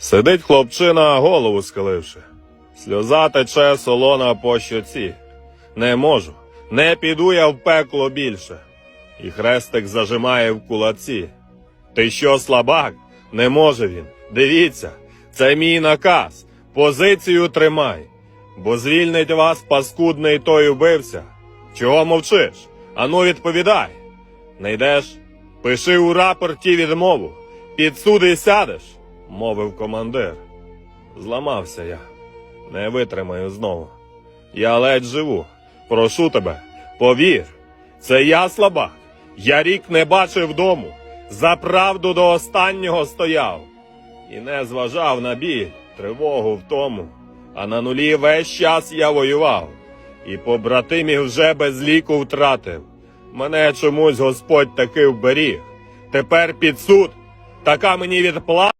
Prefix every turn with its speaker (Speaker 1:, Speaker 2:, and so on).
Speaker 1: Сидить хлопчина, голову схиливши. Сльоза тече солона по щоці. Не можу, не піду я в пекло більше. І хрестик зажимає в кулаці. Ти що, слабак? Не може він. Дивіться, це мій наказ. Позицію тримай. Бо звільнить вас паскудний той убився. Чого мовчиш? Ану відповідай. Не йдеш? Пиши у рапорті відмову. Під суди сядеш, мовив командир. Зламався я. Не витримаю знову. Я ледь живу. Прошу тебе, повір. Це я слабак. Я рік не бачив дому. За правду до останнього стояв. І не зважав на біль, тривогу в тому. А на нулі весь час я воював. І побратимів вже без ліку втратив. Мене чомусь Господь таки вберіг. Тепер під суд. Така мені відплата.